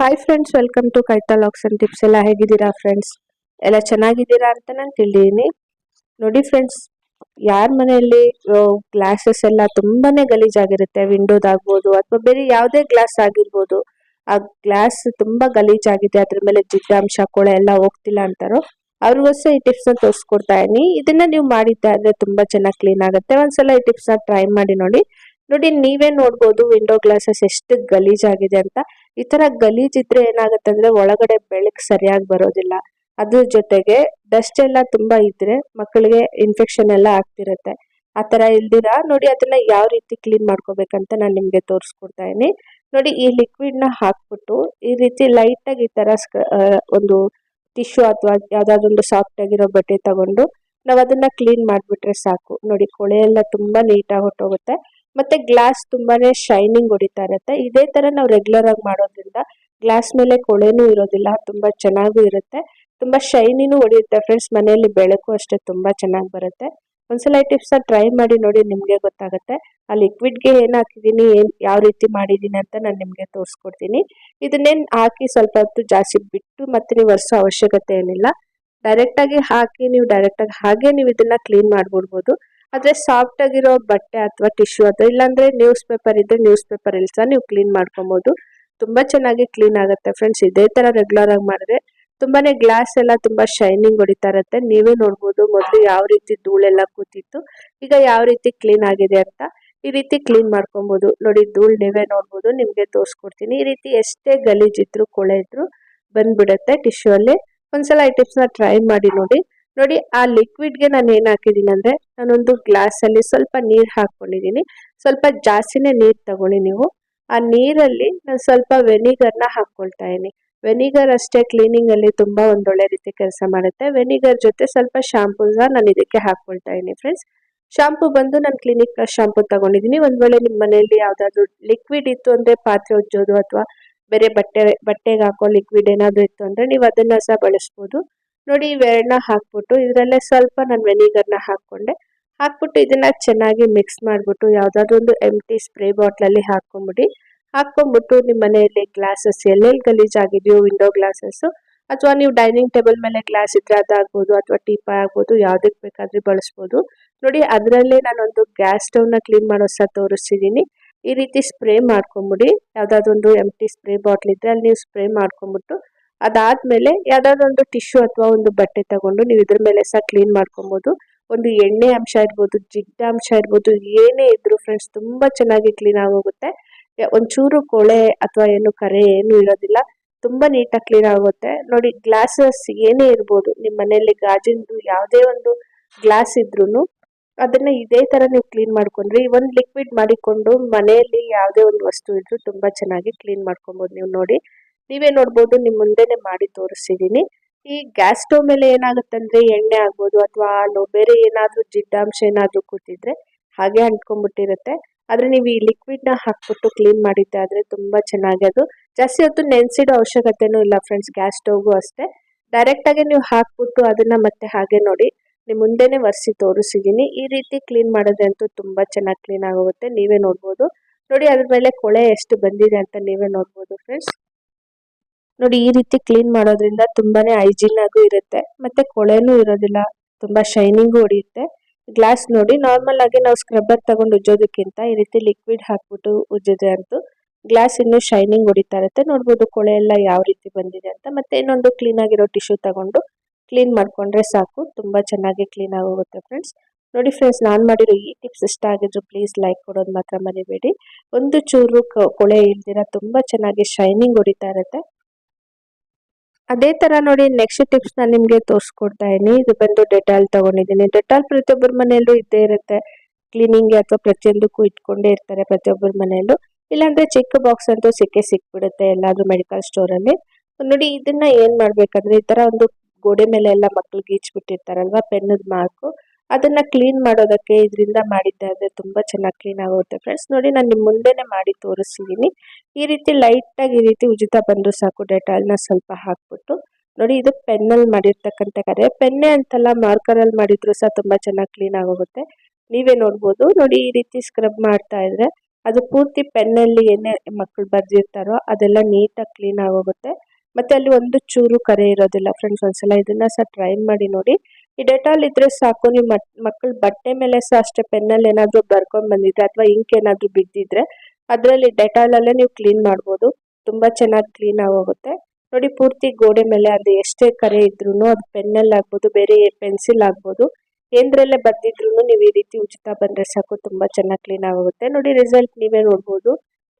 Hi friends welcome to ಕೈತಾ ಲಾಕ್ಸ್ and tips ಎಲ್ಲ ಹೇಗಿದ್ದೀರಾ ಫ್ರೆಂಡ್ಸ್ ಎಲ್ಲ ಚೆನ್ನಾಗಿದ್ದೀರಾ ಅಂತ ನಾನು ತಿಳಿದೀನಿ ನೋಡಿ ಫ್ರೆಂಡ್ಸ್ ಯಾರ ಮನೆಯಲ್ಲಿ ಗ್ಲಾಸಸ್ ಎಲ್ಲ ತುಂಬಾನೇ ಗಲೀಜಾಗಿರುತ್ತೆ ವಿಂಡೋದಾಗ್ಬೋದು ಅಥವಾ ಬೇರೆ ಯಾವುದೇ ಗ್ಲಾಸ್ ಆಗಿರ್ಬೋದು. ಆ ಗ್ಲಾಸ್ ತುಂಬಾ ಗಲೀಜಾಗಿದೆ, ಅದ್ರ ಮೇಲೆ ಜಿಡ್ಡಾಂಶ ಕೊಳೆ ಎಲ್ಲ ಹೋಗ್ತಿಲ್ಲ ಅಂತಾರೋ ಅವ್ರಿಗೋಸ್ಕರ ಈ ಟಿಪ್ಸ್ನ ತೋರಿಸ್ಕೊಡ್ತಾ ಇದೀನಿ ಇದನ್ನ ನೀವು ಮಾಡಿದ್ದೆ ಅಂದ್ರೆ ತುಂಬಾ ಚೆನ್ನಾಗಿ ಕ್ಲೀನ್ ಆಗುತ್ತೆ. ಒಂದ್ಸಲ ಈ ಟಿಪ್ಸ್ನ ಟ್ರೈ ಮಾಡಿ ನೋಡಿ. ನೋಡಿ, ನೀವೇ ನೋಡ್ಬೋದು ವಿಂಡೋ ಗ್ಲಾಸಸ್ ಎಷ್ಟು ಗಲೀಜಾಗಿದೆ ಅಂತ. ಈ ತರ ಗಲೀಜ್ ಇದ್ರೆ ಏನಾಗುತ್ತೆ ಅಂದ್ರೆ ಒಳಗಡೆ ಬೆಳಕು ಸರಿಯಾಗಿ ಬರೋದಿಲ್ಲ. ಅದ್ರ ಜೊತೆಗೆ ಡಸ್ಟ್ ಎಲ್ಲ ತುಂಬಾ ಇದ್ರೆ ಮಕ್ಕಳಿಗೆ ಇನ್ಫೆಕ್ಷನ್ ಎಲ್ಲ ಆಗ್ತಿರತ್ತೆ. ಆ ತರ ಇಲ್ದಿರ, ನೋಡಿ ಅದನ್ನ ಯಾವ ರೀತಿ ಕ್ಲೀನ್ ಮಾಡ್ಕೋಬೇಕಂತ ನಾನು ನಿಮ್ಗೆ ತೋರಿಸ್ಕೊಡ್ತಾ ಇದೀನಿ ನೋಡಿ, ಈ ಲಿಕ್ವಿಡ್ನ ಹಾಕ್ಬಿಟ್ಟು ಈ ರೀತಿ ಲೈಟ್ ಆಗಿ ಈ ತರ ಒಂದು ಟಿಶ್ಯೂ ಅಥವಾ ಯಾವ್ದಾದ್ರು ಒಂದು ಸಾಫ್ಟ್ ಆಗಿರೋ ಬಟ್ಟೆ ತಗೊಂಡು ನಾವ್ ಅದನ್ನ ಕ್ಲೀನ್ ಮಾಡ್ಬಿಟ್ರೆ ಸಾಕು. ನೋಡಿ, ಕೊಳೆ ಎಲ್ಲ ತುಂಬಾ ನೀಟಾಗಿ ಹೊಟ್ಟೋಗುತ್ತೆ ಮತ್ತೆ ಗ್ಲಾಸ್ ತುಂಬಾನೇ ಶೈನಿಂಗ್ ಹೊಡಿತಾ ಇರುತ್ತೆ. ಇದೇ ತರ ನಾವು ರೆಗ್ಯುಲರ್ ಆಗಿ ಮಾಡೋದ್ರಿಂದ ಗ್ಲಾಸ್ ಮೇಲೆ ಕೊಳೆನೂ ಇರೋದಿಲ್ಲ, ತುಂಬಾ ಚೆನ್ನಾಗೂ ಇರುತ್ತೆ. ತುಂಬಾ ಶೈನಿನೂ ಹೊಡೆಯುತ್ತೆ ಫ್ರೆಂಡ್ಸ್ ಮನೆಯಲ್ಲಿ ಬೆಳಕು ಅಷ್ಟೇ ತುಂಬಾ ಚೆನ್ನಾಗಿ ಬರುತ್ತೆ. ಒಂದ್ಸಲ ಈ ಟಿಪ್ಸ್ ಟ್ರೈ ಮಾಡಿ ನೋಡಿ ನಿಮಗೆ ಗೊತ್ತಾಗುತ್ತೆ. ಆ ಲಿಕ್ವಿಡ್ಗೆ ಏನು ಹಾಕಿದೀನಿ, ಏನು ಯಾವ ರೀತಿ ಮಾಡಿದ್ದೀನಿ ಅಂತ ನಾನು ನಿಮಗೆ ತೋರಿಸ್ಕೊಡ್ತೀನಿ. ಇದನ್ನೇನು ಹಾಕಿ ಸ್ವಲ್ಪ ಹೊತ್ತು ಜಾಸ್ತಿ ಬಿಟ್ಟು ಮತ್ತೆ ನೀವು ಒರೆಸೋ ಅವಶ್ಯಕತೆ ಏನಿಲ್ಲ. ಡೈರೆಕ್ಟ್ ಆಗಿ ಹಾಕಿ, ನೀವು ಡೈರೆಕ್ಟ್ ಆಗಿ ಹಾಗೆ ನೀವು ಇದನ್ನ ಕ್ಲೀನ್ ಮಾಡ್ಬಿಡ್ಬೋದು. ಆದ್ರೆ ಸಾಫ್ಟ್ ಆಗಿರೋ ಬಟ್ಟೆ ಅಥವಾ ಟಿಶ್ಯೂ ಅಥವಾ ಇಲ್ಲಾಂದರೆ ನ್ಯೂಸ್ ಪೇಪರ್ ಇದ್ದರೆ ನ್ಯೂಸ್ ಪೇಪರ್ ಇಲ್ಲಿ ಸಹ ನೀವು ಕ್ಲೀನ್ ಮಾಡ್ಕೊಬಹುದು ತುಂಬಾ ಚೆನ್ನಾಗಿ ಕ್ಲೀನ್ ಆಗುತ್ತೆ ಫ್ರೆಂಡ್ಸ್ ಇದೇ ತರ ರೆಗ್ಯುಲರ್ ಆಗಿ ಮಾಡಿದ್ರೆ ತುಂಬಾನೇ ಗ್ಲಾಸ್ ಎಲ್ಲ ತುಂಬಾ ಶೈನಿಂಗ್ ಹೊಡಿತಾ ಇರುತ್ತೆ. ನೀವೇ ನೋಡ್ಬೋದು ಮೊದಲು ಯಾವ ರೀತಿ ಧೂಳೆಲ್ಲ ಕೂತಿತ್ತು, ಈಗ ಯಾವ ರೀತಿ ಕ್ಲೀನ್ ಆಗಿದೆ ಅಂತ ಈ ರೀತಿ ಕ್ಲೀನ್ ಮಾಡ್ಕೊಬಹುದು ನೋಡಿ ಧೂಳು ನೀವೇ ನೋಡ್ಬೋದು, ನಿಮಗೆ ತೋರಿಸ್ಕೊಡ್ತೀನಿ. ಈ ರೀತಿ ಎಷ್ಟೇ ಗಲೀಜಿದ್ರು, ಕೊಳೆ ಇದ್ರು ಬಂದ್ಬಿಡುತ್ತೆ ಟಿಶ್ಯೂ ಅಲ್ಲಿ. ಒಂದ್ಸಲ ಈ ಟಿಪ್ಸ್ನ ಟ್ರೈ ಮಾಡಿ ನೋಡಿ. ನೋಡಿ, ಆ ಲಿಕ್ವಿಡ್ಗೆ ನಾನು ಏನು ಹಾಕಿದ್ದೀನಿ ಅಂದರೆ, ನಾನೊಂದು ಗ್ಲಾಸಲ್ಲಿ ಸ್ವಲ್ಪ ನೀರು ಹಾಕ್ಕೊಂಡಿದ್ದೀನಿ ಸ್ವಲ್ಪ ಜಾಸ್ತಿನೇ ನೀರು ತಗೊಳ್ಳಿ ನೀವು. ಆ ನೀರಲ್ಲಿ ನಾನು ಸ್ವಲ್ಪ ವೆನಿಗರ್ನ ಹಾಕ್ಕೊಳ್ತಾ ಇದ್ದೀನಿ ವೆನಿಗರ್ ಅಷ್ಟೇ ಕ್ಲೀನಿಂಗಲ್ಲಿ ತುಂಬ ಒಂದೊಳ್ಳೆ ರೀತಿ ಕೆಲಸ ಮಾಡುತ್ತೆ. ವೆನಿಗರ್ ಜೊತೆ ಸ್ವಲ್ಪ ಶಾಂಪೂ ಸಹ ನಾನು ಇದಕ್ಕೆ ಹಾಕ್ಕೊಳ್ತಾ ಇದ್ದೀನಿ ಫ್ರೆಂಡ್ಸ್ ಶಾಂಪು ಬಂದು ನಾನು ಕ್ಲಿನಿಕ್ ಪ್ಲಸ್ ಶಾಂಪೂ ತಗೊಂಡಿದ್ದೀನಿ ಒಂದು ವೇಳೆ ನಿಮ್ಮ ಮನೆಯಲ್ಲಿ ಯಾವುದಾದ್ರೂ ಲಿಕ್ವಿಡ್ ಇತ್ತು ಅಂದರೆ ಪಾತ್ರೆ ಉಜ್ಜೋದು ಅಥವಾ ಬೇರೆ ಬಟ್ಟೆ, ಬಟ್ಟೆಗೆ ಹಾಕೋ ಲಿಕ್ವಿಡ್ ಏನಾದರೂ ಇತ್ತು ಅಂದರೆ ನೀವು ಅದನ್ನು ಸಹ ಬಳಸ್ಬೋದು. ನೋಡಿ, ಇವೆರಡನ್ನ ಹಾಕ್ಬಿಟ್ಟು ಇದರಲ್ಲೇ ಸ್ವಲ್ಪ ನಾನು ವೆನಿಗರ್ನ ಹಾಕ್ಕೊಂಡೆ. ಹಾಕ್ಬಿಟ್ಟು ಇದನ್ನ ಚೆನ್ನಾಗಿ ಮಿಕ್ಸ್ ಮಾಡಿಬಿಟ್ಟು ಯಾವ್ದಾದ್ರು ಒಂದು ಎಂಟಿ ಸ್ಪ್ರೇ ಬಾಟ್ಲಲ್ಲಿ ಹಾಕ್ಕೊಂಬಿಡಿ. ಹಾಕ್ಕೊಂಬಿಟ್ಟು ನಿಮ್ಮ ಮನೆಯಲ್ಲಿ ಗ್ಲಾಸಸ್ ಎಲ್ಲೆಲ್ಲಿ ಗಲೀಜಾಗಿದೆಯೋ ವಿಂಡೋ ಗ್ಲಾಸಸ್ಸು ಅಥವಾ ನೀವು ಡೈನಿಂಗ್ ಟೇಬಲ್ ಮೇಲೆ ಗ್ಲಾಸ್ ಇದ್ರೆ ಅದಾಗ್ಬೋದು, ಅಥವಾ ಟೀಪಾಯ್ ಆಗ್ಬೋದು ಯಾವುದಕ್ಕೆ ಬೇಕಾದ್ರೆ ಬಳಸ್ಬೋದು. ನೋಡಿ, ಅದರಲ್ಲೇ ನಾನೊಂದು ಗ್ಯಾಸ್ ಸ್ಟವ್ನ ಕ್ಲೀನ್ ಮಾಡೋ ಸಹ ತೋರಿಸ್ತಿದ್ದೀನಿ ಈ ರೀತಿ ಸ್ಪ್ರೇ ಮಾಡ್ಕೊಂಬಿಡಿ. ಯಾವುದಾದ್ರೊಂದು ಎಂಟಿ ಸ್ಪ್ರೇ ಬಾಟ್ಲ್ ಇದ್ದರೆ ಅಲ್ಲಿ ನೀವು ಸ್ಪ್ರೇ ಮಾಡ್ಕೊಂಬಿಟ್ಟು ಅದಾದ್ಮೇಲೆ ಯಾವ್ದಾದ್ರು ಒಂದು ಟಿಶ್ಯೂ ಅಥವಾ ಒಂದು ಬಟ್ಟೆ ತಗೊಂಡು ನೀವು ಇದ್ರ ಮೇಲೆ ಸಹ ಕ್ಲೀನ್ ಮಾಡ್ಕೊಬಹುದು ಒಂದು ಎಣ್ಣೆ ಅಂಶ ಇರ್ಬೋದು, ಜಿಡ್ಡ ಅಂಶ ಇರ್ಬೋದು, ಏನೇ ಇದ್ರು ಫ್ರೆಂಡ್ಸ್ ತುಂಬಾ ಚೆನ್ನಾಗಿ ಕ್ಲೀನ್ ಆಗೋಗುತ್ತೆ. ಒಂಚೂರು ಕೊಳೆ ಅಥವಾ ಏನು ಕರೆ ಏನು ಇರೋದಿಲ್ಲ. ತುಂಬಾ ನೀಟಾಗಿ ಕ್ಲೀನ್ ಆಗುತ್ತೆ ನೋಡಿ ಗ್ಲಾಸಸ್ ಏನೇ ಇರ್ಬೋದು ನಿಮ್ಮ ಮನೆಯಲ್ಲಿ ಗಾಜಿಂದು ಯಾವುದೇ ಒಂದು ಗ್ಲಾಸ್ ಇದ್ರೂನು ಅದನ್ನ ಇದೇ ತರ ನೀವು ಕ್ಲೀನ್ ಮಾಡ್ಕೊಂಡ್ರಿ ಒಂದ್ ಲಿಕ್ವಿಡ್ ಮಾಡಿಕೊಂಡು ಮನೆಯಲ್ಲಿ ಯಾವುದೇ ಒಂದು ವಸ್ತು ಇದ್ರು ತುಂಬಾ ಚೆನ್ನಾಗಿ ಕ್ಲೀನ್ ಮಾಡ್ಕೊಬಹುದು ನೀವು ನೋಡಿ. ನೀವೇ ನೋಡ್ಬೋದು ನಿಮ್ಮ ಮುಂದೆನೆ ಮಾಡಿ ತೋರಿಸಿದೀನಿ. ಈ ಗ್ಯಾಸ್ ಸ್ಟವ್ ಮೇಲೆ ಏನಾಗುತ್ತಂದ್ರೆ ಎಣ್ಣೆ ಆಗ್ಬೋದು ಅಥವಾ ಹಾಲು ಬೇರೆ ಏನಾದರೂ ಜಿಡ್ಡಾಂಶ ಏನಾದರೂ ಕೂತಿದ್ರೆ ಹಾಗೆ ಅಂಟ್ಕೊಂಡ್ಬಿಟ್ಟಿರುತ್ತೆ. ಆದರೆ ನೀವು ಈ ಲಿಕ್ವಿಡ್ನ ಹಾಕ್ಬಿಟ್ಟು ಕ್ಲೀನ್ ಮಾಡಿದ್ದೆ ಆದರೆ ತುಂಬಾ ಚೆನ್ನಾಗಿ ಅದು. ಜಾಸ್ತಿ ಹೊತ್ತು ನೆನೆಸಿಡೋ ಅವಶ್ಯಕತೆನೂ ಇಲ್ಲ ಫ್ರೆಂಡ್ಸ್ ಗ್ಯಾಸ್ ಸ್ಟವ್ಗೂ ಅಷ್ಟೇ ಡೈರೆಕ್ಟಾಗಿ ನೀವು ಹಾಕ್ಬಿಟ್ಟು ಅದನ್ನ ಮತ್ತೆ ಹಾಗೆ ನೋಡಿ ನಿಮ್ಮ ಮುಂದೆನೆ ಒರೆಸಿ ತೋರಿಸಿದೀನಿ. ಈ ರೀತಿ ಕ್ಲೀನ್ ಮಾಡಿದ್ರೆ ಅಂತೂ ತುಂಬಾ ಚೆನ್ನಾಗಿ ಕ್ಲೀನ್ ಆಗೋಗುತ್ತೆ. ನೀವೇ ನೋಡ್ಬೋದು. ನೋಡಿ ಅದ್ರ ಮೇಲೆ ಕೊಳೆ ಎಷ್ಟು ಬಂದಿದೆ ಅಂತ ನೀವೇ ನೋಡ್ಬೋದು ಫ್ರೆಂಡ್ಸ್. ನೋಡಿ, ಈ ರೀತಿ ಕ್ಲೀನ್ ಮಾಡೋದ್ರಿಂದ ತುಂಬಾನೇ ಹೈಜೀನ್ ಆಗು ಇರುತ್ತೆ. ಮತ್ತೆ ಕೊಳೆನು ಇರೋದಿಲ್ಲ, ತುಂಬಾ ಶೈನಿಂಗು ಹೊಡೆಯುತ್ತೆ. ಗ್ಲಾಸ್ ನೋಡಿ ನಾರ್ಮಲ್ ಆಗಿ ನಾವು ಸ್ಕ್ರಬ್ಬರ್ ತಗೊಂಡು ಉಜ್ಜೋದಕ್ಕಿಂತ ಈ ರೀತಿ ಲಿಕ್ವಿಡ್ ಹಾಕ್ಬಿಟ್ಟು ಉಜ್ಜಿದ್ರೆ ಅಂತೂ ಗ್ಲಾಸ್ ಇನ್ನೂ ಶೈನಿಂಗ್ ಹೊಡಿತಾ ಇರುತ್ತೆ. ನೋಡ್ಬೋದು ಕೊಳೆ ಎಲ್ಲ ಯಾವ ರೀತಿ ಬಂದಿದೆ ಅಂತ. ಮತ್ತೆ ಇನ್ನೊಂದು ಕ್ಲೀನ್ ಆಗಿರೋ ಟಿಶ್ಯೂ ತಗೊಂಡು ಕ್ಲೀನ್ ಮಾಡ್ಕೊಂಡ್ರೆ ಸಾಕು. ತುಂಬಾ ಚೆನ್ನಾಗಿ ಕ್ಲೀನ್ ಆಗೋಗುತ್ತೆ ಫ್ರೆಂಡ್ಸ್ ನೋಡಿ ಫ್ರೆಂಡ್ಸ್ ನಾನು ಮಾಡಿರೋ ಈ ಟಿಪ್ಸ್ ಇಷ್ಟ ಆಗಿದ್ರು ಪ್ಲೀಸ್ ಲೈಕ್ ಕೊಡೋದು ಮಾತ್ರ ಮರಿಬೇಡಿ. ಒಂದು ಚೂರು ಕೊಳೆ ಇಲ್ದಿರ ತುಂಬಾ ಚೆನ್ನಾಗಿ ಶೈನಿಂಗ್ ಹೊಡಿತಾ ಇರುತ್ತೆ. ಅದೇ ತರ ನೋಡಿ ನೆಕ್ಸ್ಟ್ ಟಿಪ್ಸ್ ನಾನು ನಿಮಗೆ ತೋರಿಸ್ಕೊಡ್ತಾ ಇದೀನಿ ಇದು ಬಂದು ಡೆಟಾಲ್ ತಗೊಂಡಿದ್ದೀನಿ. ಡೆಟಾಲ್ ಪ್ರತಿಯೊಬ್ಬರ ಮನೆಯಲ್ಲೂ ಇದ್ದೇ ಇರುತ್ತೆ. ಕ್ಲೀನಿಂಗ್ ಅಥವಾ ಪ್ರತಿಯೊಂದಕ್ಕೂ ಇಟ್ಕೊಂಡೇ ಇರ್ತಾರೆ ಪ್ರತಿಯೊಬ್ಬರ ಮನೆಯಲ್ಲೂ. ಇಲ್ಲಾಂದ್ರೆ ಚಿಕ್ಕ ಬಾಕ್ಸ್ ಅಂತೂ ಸಿಕ್ಕೇ ಸಿಕ್ಬಿಡುತ್ತೆ ಎಲ್ಲಾದ್ರೂ ಮೆಡಿಕಲ್ ಸ್ಟೋರ್ ಅಲ್ಲಿ. ನೋಡಿ ಇದನ್ನ ಏನ್ ಮಾಡ್ಬೇಕಂದ್ರೆ ಈ ತರ ಒಂದು ಗೋಡೆ ಮೇಲೆ ಎಲ್ಲ ಮಕ್ಳು ಗೀಚ್ಬಿಟ್ಟಿರ್ತಾರಲ್ವಾ? ಪೆನ್ನದ ಮಾರ್ಕು ಅದನ್ನ ಕ್ಲೀನ್ ಮಾಡೋದಕ್ಕೆ ಇದರಿಂದ ಮಾಡಿದ್ದಾದರೆ ತುಂಬ ಚೆನ್ನಾಗಿ ಕ್ಲೀನ್ ಆಗುತ್ತೆ ಫ್ರೆಂಡ್ಸ್ ನೋಡಿ ನಾನು ನಿಮ್ ಮುಂದೆನೆ ಮಾಡಿ ತೋರಿಸ್ತಿದ್ದೀನಿ ಈ ರೀತಿ ಲೈಟ್ ಆಗಿ ಈ ರೀತಿ ಉಜಿತಾ ಬಂದು ಸಾಕು ಡೆಟಾಲ್ನ ಸ್ವಲ್ಪ ಹಾಕ್ಬಿಟ್ಟು. ನೋಡಿ ಇದು ಪೆನ್ನಲ್ಲಿ ಮಾಡಿರ್ತಕ್ಕಂಥ ಕರೆ. ಪೆನ್ನೆ ಅಂತಲ್ಲ ಮಾರ್ಕರ್ ಅಲ್ಲಿ ಮಾಡಿದ್ರು ಸಹ ತುಂಬಾ ಚೆನ್ನಾಗಿ ಕ್ಲೀನ್ ಆಗೋಗುತ್ತೆ. ನೀವೇ ನೋಡ್ಬೋದು. ನೋಡಿ ಈ ರೀತಿ ಸ್ಕ್ರಬ್ ಮಾಡ್ತಾ ಇದ್ರೆ ಅದು ಪೂರ್ತಿ ಪೆನ್ನಲ್ಲಿ ಏನೇ ಮಕ್ಕಳು ಬರೆದಿರ್ತಾರೋ ಅದೆಲ್ಲ ನೀಟಾಗಿ ಕ್ಲೀನ್ ಆಗೋಗುತ್ತೆ. ಮತ್ತೆ ಅಲ್ಲಿ ಒಂದು ಚೂರು ಕರೆ ಇರೋದಿಲ್ಲ ಫ್ರೆಂಡ್ಸ್ ಒಂದ್ಸಲ ಇದನ್ನ ಸಹ ಟ್ರೈ ಮಾಡಿ ನೋಡಿ. ಈ ಡೆಟಾಲ್ ಇದ್ರೆ ಸಾಕು ನೀವು ಮಕ್ಕಳ ಬಟ್ಟೆ ಮೇಲೆ ಸಹ ಅಷ್ಟೇ ಪೆನ್ನಲ್ಲಿ ಏನಾದರೂ ಬರ್ಕೊಂಡ್ ಬಂದಿದ್ರೆ ಅಥವಾ ಇಂಕ್ ಏನಾದರೂ ಬಿದ್ದಿದ್ರೆ ಅದರಲ್ಲಿ ಡೆಟಾಲಲ್ಲೇ ನೀವು ಕ್ಲೀನ್ ಮಾಡ್ಬೋದು. ತುಂಬಾ ಚೆನ್ನಾಗಿ ಕ್ಲೀನ್ ಆಗೋಗುತ್ತೆ. ನೋಡಿ ಪೂರ್ತಿ ಗೋಡೆ ಮೇಲೆ ಅದು ಎಷ್ಟೇ ಕರೆ ಇದ್ರೂ ಅದು ಪೆನ್ನಲ್ಲಿ ಆಗ್ಬೋದು, ಬೇರೆ ಪೆನ್ಸಿಲ್ ಆಗ್ಬೋದು ಏನರಲ್ಲೇ ಬರ್ದಿದ್ರು ನೀವು ಈ ರೀತಿ ಉಚಿತ ಬಂದ್ರೆ ಸಾಕು, ತುಂಬಾ ಚೆನ್ನಾಗಿ ಕ್ಲೀನ್ ಆಗೋಗುತ್ತೆ. ನೋಡಿ ರಿಸಲ್ಟ್ ನೀವೇ ನೋಡ್ಬೋದು,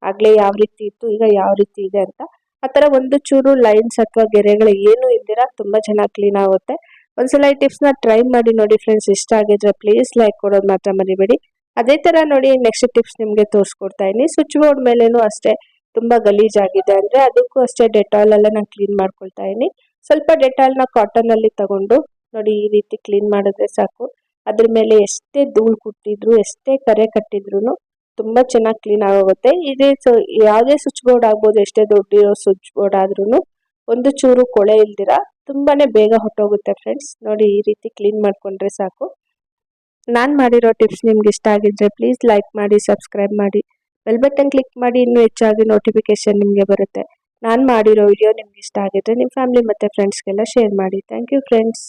ಆಗ್ಲೇ ಯಾವ ರೀತಿ ಇತ್ತು, ಈಗ ಯಾವ ರೀತಿ ಇದೆ ಅಂತ. ಆ ಥರ ಒಂದು ಚೂರು ಲೈನ್ಸ್ ಅಥವಾ ಗೆರೆಗಳು ಏನು ಇದ್ದೀರಾ ತುಂಬಾ ಚೆನ್ನಾಗಿ ಕ್ಲೀನ್ ಆಗುತ್ತೆ. ಒಂದ್ಸಲ ಈ ಟಿಪ್ಸ್ನ ಟ್ರೈ ಮಾಡಿ ನೋಡಿ ಫ್ರೆಂಡ್ಸ್ ಇಷ್ಟ ಆಗಿದ್ರೆ ಪ್ಲೀಸ್ ಲೈಕ್ ಕೊಡೋದು ಮಾತ್ರ ಮರಿಬೇಡಿ. ಅದೇ ತರ ನೋಡಿ ನೆಕ್ಸ್ಟ್ ಟಿಪ್ಸ್ ನಿಮಗೆ ತೋರಿಸ್ಕೊಡ್ತಾ ಇದೀನಿ ಸ್ವಿಚ್ ಬೋರ್ಡ್ ಮೇಲೇನು ಅಷ್ಟೇ ತುಂಬಾ ಗಲೀಜಾಗಿದೆ ಅಂದರೆ ಅದಕ್ಕೂ ಅಷ್ಟೇ ಡೆಟಾಲ್ ಎಲ್ಲ ನಾನು ಕ್ಲೀನ್ ಮಾಡ್ಕೊಳ್ತಾ ಇದೀನಿ ಸ್ವಲ್ಪ ಡೆಟಾಲ್ನ ಕಾಟನಲ್ಲಿ ತಗೊಂಡು ನೋಡಿ ಈ ರೀತಿ ಕ್ಲೀನ್ ಮಾಡಿದ್ರೆ ಸಾಕು. ಅದ್ರ ಮೇಲೆ ಎಷ್ಟೇ ಧೂಳು ಕುಟ್ಟಿದ್ರು, ಎಷ್ಟೇ ಕರೆ ಕಟ್ಟಿದ್ರು ತುಂಬಾ ಚೆನ್ನಾಗಿ ಕ್ಲೀನ್ ಆಗೋಗುತ್ತೆ. ಇದೇ ಯಾವುದೇ ಸ್ವಿಚ್ ಬೋರ್ಡ್ ಆಗ್ಬೋದು, ಎಷ್ಟೇ ದೊಡ್ಡ ಸ್ವಿಚ್ ಬೋರ್ಡ್ ಆದ್ರೂ ಒಂದು ಚೂರು ಕೊಳೆ ಇಲ್ದಿರ ತುಂಬಾನೇ ಬೇಗ ಹೊಟ್ಟೋಗುತ್ತೆ ಫ್ರೆಂಡ್ಸ್ ನೋಡಿ ಈ ರೀತಿ ಕ್ಲೀನ್ ಮಾಡ್ಕೊಂಡ್ರೆ ಸಾಕು. ನಾನು ಮಾಡಿರೋ ಟಿಪ್ಸ್ ನಿಮ್ಗೆ ಇಷ್ಟ ಆಗಿದ್ರೆ ಪ್ಲೀಸ್ ಲೈಕ್ ಮಾಡಿ ಸಬ್ಸ್ಕ್ರೈಬ್ ಮಾಡಿ. ಬೆಲ್ ಬಟನ್ ಕ್ಲಿಕ್ ಮಾಡಿ ಇನ್ನೂ ಹೆಚ್ಚಾಗಿ ನೋಟಿಫಿಕೇಶನ್ ನಿಮಗೆ ಬರುತ್ತೆ. ನಾನು ಮಾಡಿರೋ ವಿಡಿಯೋ ನಿಮ್ಗೆ ಇಷ್ಟ ಆಗಿದ್ರೆ ನಿಮ್ಮ ಫ್ಯಾಮಿಲಿ ಮತ್ತು ಫ್ರೆಂಡ್ಸ್ಗೆಲ್ಲ ಶೇರ್ ಮಾಡಿ. Thank you friends